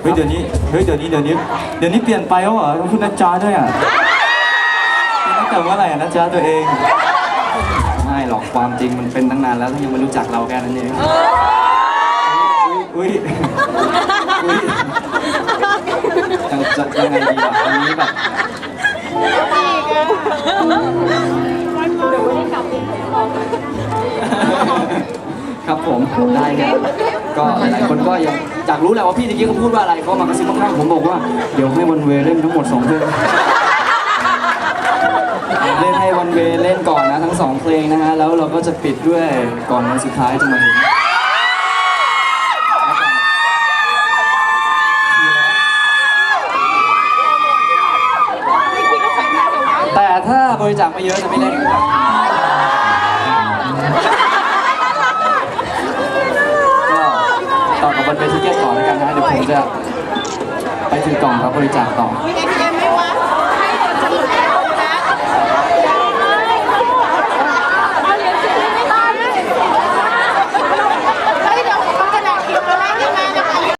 เฮ้ยเดี๋ยวนี้เฮ้ยเดี๋ยวนี้เดี๋ยวนี้เดี๋ยวนี้เปลี่ยนไปแล้วเหรอคุณนัจจาด้วยอะเป็นตั้งแต่เมื่อไหร่อะนัจจาตัวเองไม่หรอกความจริงมันเป็นตั้งนานแล้วถ้ายังไม่รู้จักเราแค่นั้นเองอุ้ยอุ๊ยจะจะยังไงดีอะอันนี้แบบครับผมได้ครับ ก็หลายคนก็ยังอยากรู้แหละว่าพี่ตะกี้เขาพูดว่าอะไรเขามากระซิบข้างๆผมบอกว่าเดี๋ยวให้วันเวย์เล่นทั้งหมดสองเพลงเล่นให้วันเวย์เล่นก่อนนะทั้งสองเพลงนะฮะแล้วเราก็จะปิดด้วยก่อนวันสุดท้ายจะมาถึงแต่ถ้าบริจาคไม่เยอะจะไม่เล่น ต่อกับวันเวทีเกตต่อแล้วกันนะเดี๋ยวผมจะไปถือกล่องรับบริจาคต่อ